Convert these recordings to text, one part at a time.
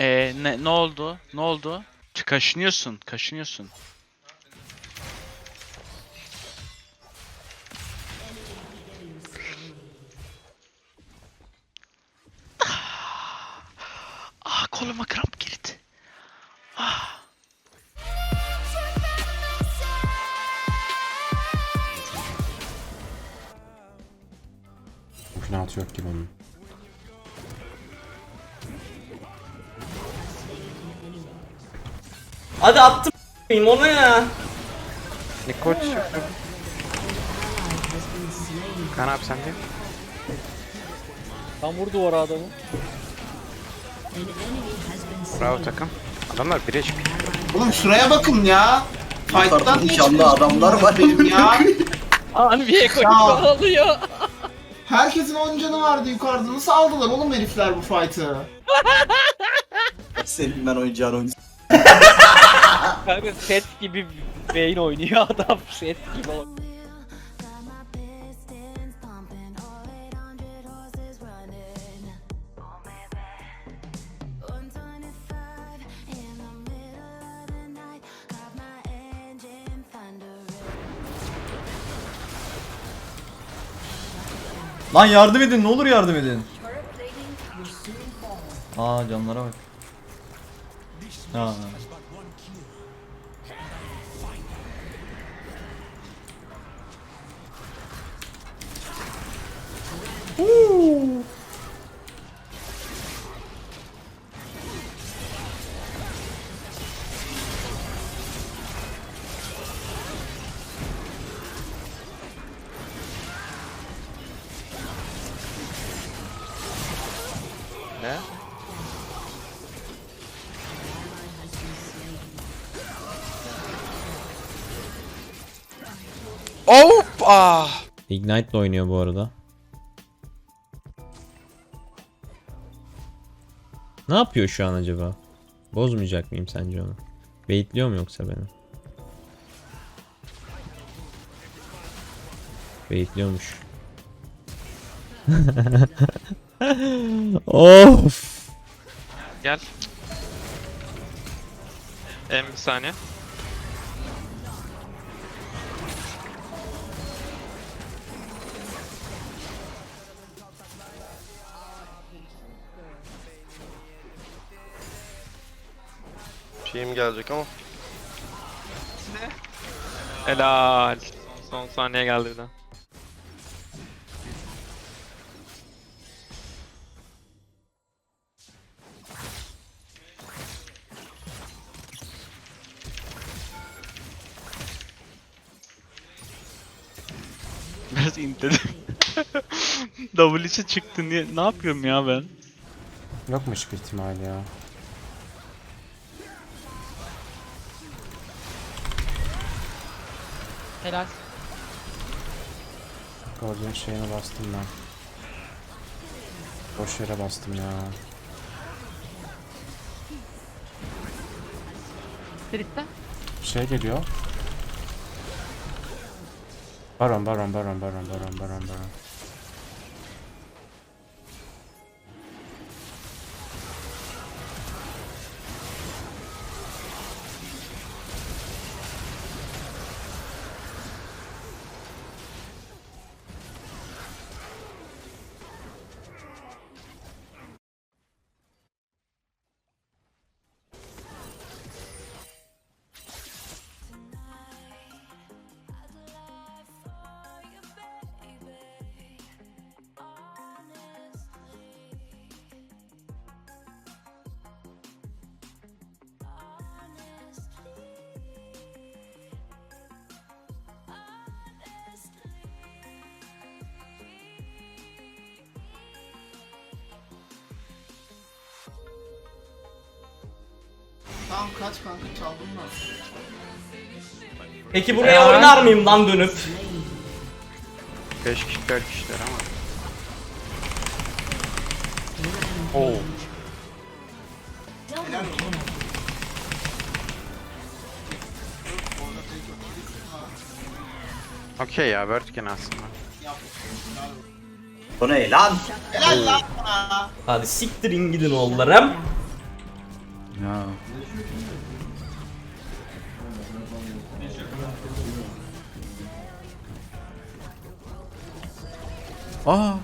Ee, ne, ne oldu? Ne oldu? Kaşınıyorsun, kaşınıyorsun. Ah, koluma kramp girdi. Mümkünatı yok ki bunun. Hadi attım ona ya. Ne koç yapıyor? Kaan abi sen de. Tam vurdu o adamı. Bravo takım. Adamlar 1 HP. Oğlum şuraya bakın ya. Fight'tan Yukarıda nişanlı adamlar var. benim ya. Anviye koyup Ya. alıyor. Herkesin 10 canı vardı yukarıda. Nasıl aldılar oğlum herifler bu fight'ı? Senin ben oynayacağın oyunu. Kanka set gibi beyin oynuyor adam set gibi. Got my pistons pumping, all 800 horses running. Baby, 125 in the middle of the night. Got my engine thundering. Lan yardım edin ne olur yardım edin. Aa canlara bak. Ha. Ne? Hop! Ah! Ignite'la oynuyor bu arada. Ne yapıyor şu an acaba? Bozmayacak mıyım sence onu? Baitliyor mu yoksa beni? Baitliyormuş. of! Gel. En bir saniye. Şeyim gelecek ama. Helal. Son saniye geldi bir de. Biraz inledim. W'si çıktı niye? Ne yapıyorum ya ben? Yokmuş bir ihtimal ya. Helal. Guardian şeyine bastım ben. Boş yere bastım ya. Birlikte. Şey geliyor. Baron, baron, baron, baron, baron, baron, baron. Tamam kaç kanka çaldın mı? Peki buraya oynar mıyım lan dönüp? 5 kişi 4 kişiler ama. Oo. Okey ya Vertigen aslında. Bu ne lan? Helal lan bana. Hadi siktirin gidin oğullarım. Ya. Aa.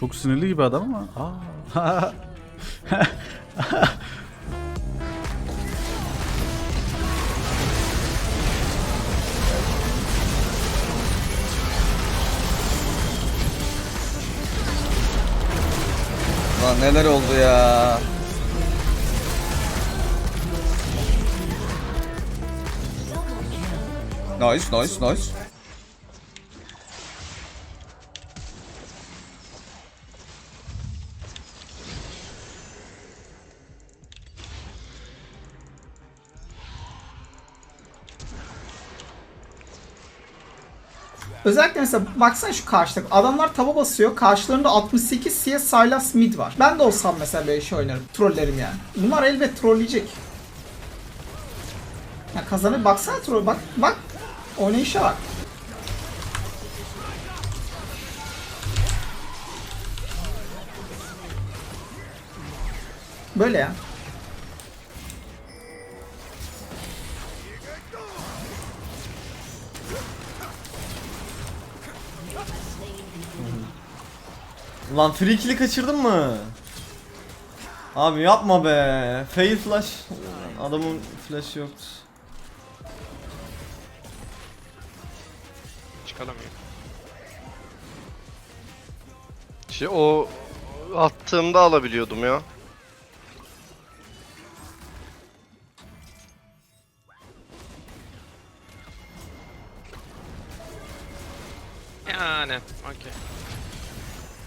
Çok sinirli gibi adam ama. Aa. neler oldu ya. Nice nice nice. Özellikle mesela baksana şu karşıda adamlar tava basıyor. Karşılarında 68 CS Sylas mid var. Ben de olsam mesela böyle şey oynarım. Trollerim yani. Bunlar elbet trolleyecek. Ya kazanır baksana troll bak bak. Oynayışa bak. Böyle ya. Lan free kill'i kaçırdın mı? Abi yapma be. Fail flash. Adamın flash'ı yoktu. Çıkalamıyor. İşte o attığımda alabiliyordum ya. Yani. Okey.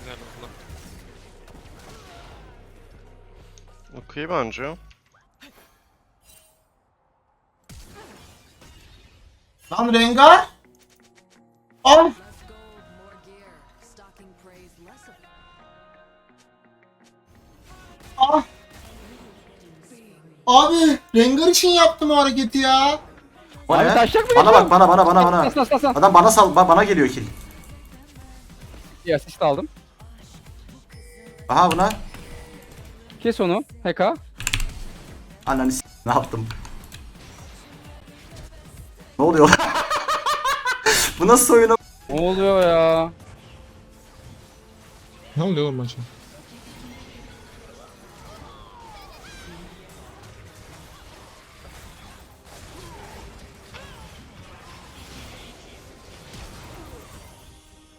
Güzel oldu. Okey bence. Lan Rengar. Al. Ah. Abi Rengar için yaptım o hareketi ya. Abi taşacak mı? Bana bak bana bana bana bana. Bas bas bas bas. Adam bana sal ba- bana geliyor kill. Bir asist aldım. Aha buna. Kes onu. HK. Ananı s- ne yaptım? Ne oluyor? Bu nasıl oyun? Ne oluyor ya? Ne oluyor oğlum maçı?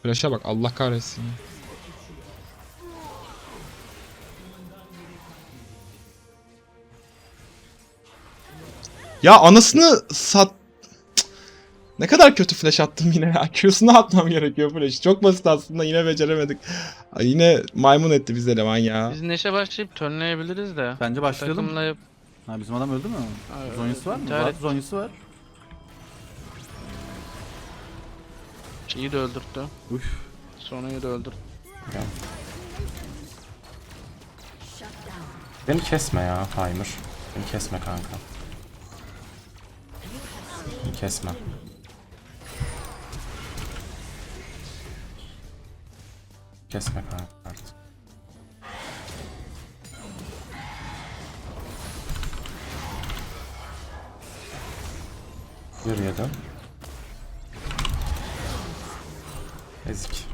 Flash'a bak Allah kahretsin. Ya anasını sat... Cık. Ne kadar kötü flash attım yine ya. Q'sunu atmam gerekiyor flash. Çok basit aslında yine beceremedik. Ay, Yine maymun etti bizi eleman ya. Biz neşe başlayıp turnlayabiliriz de. Bence başlayalım. Takımla yap. Ha bizim adam öldü mü? Zonyası var mı? İntihar Var, et. zonyası var. İyi de öldürttü. Üf. Sonrayı da öldürdü. Beni kesme ya Heimer. Beni kesme kanka. Kesme. Kesme kanka artık. Yedi. Ezik.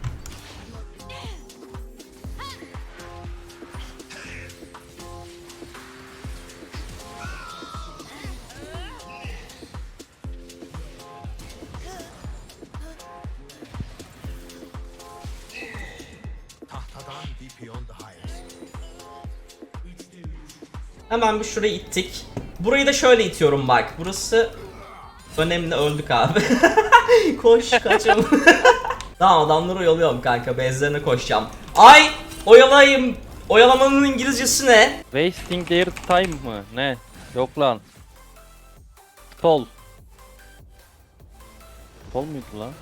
Hemen bir şurayı ittik. Burayı da şöyle itiyorum bak. Burası önemli öldük abi. Koş kaçalım. tamam adamları oyalıyorum kanka. Bezlerine koşacağım. Ay! Oyalayayım. Oyalamanın İngilizcesi ne? Wasting their time mı? Ne? Yok lan. Stol. Stol muydu lan?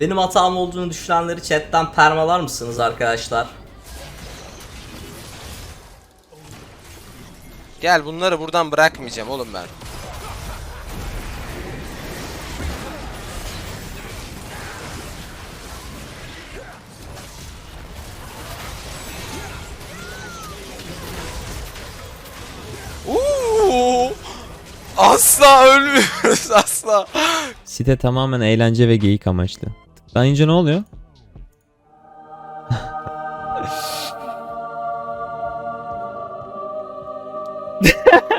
Benim hatam olduğunu düşünenleri chatten permalar mısınız arkadaşlar? Gel bunları buradan bırakmayacağım oğlum ben. Uuu! Asla ölmüyoruz asla. Site tamamen eğlence ve geyik amaçlı. Tıklayınca ne oluyor?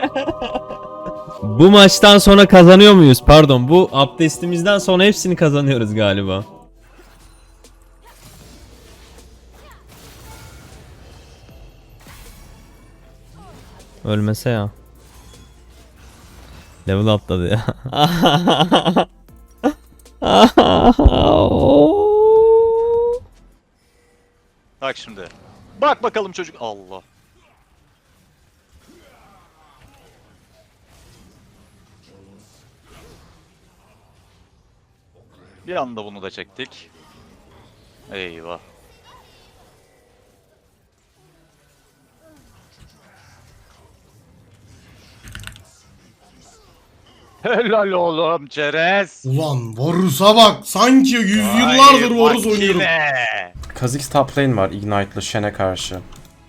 bu maçtan sonra kazanıyor muyuz? Pardon bu abdestimizden sonra hepsini kazanıyoruz galiba. Ölmese ya. Level atladı ya. Bak şimdi. Bak bakalım çocuk. Allah. Bir anda bunu da çektik. Eyvah. Helal oğlum Ceres. Ulan Varus'a bak. Sanki yüzyıllardır Varus oynuyorum. Kha'Zix top lane var Ignite'lı Shen'e karşı.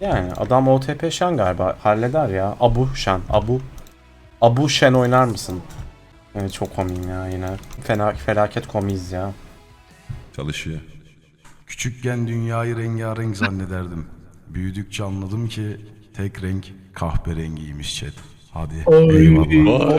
Yani adam OTP Shen galiba. Halleder ya. Abu Shen. Abu. Abu Shen oynar mısın? Evet çok komiyim ya yine. Fena, felaket komiyiz ya. Çalışıyor. Küçükken dünyayı rengarenk zannederdim. Büyüdükçe anladım ki tek renk kahverengiymiş chat. Hadi eyvallah. Tak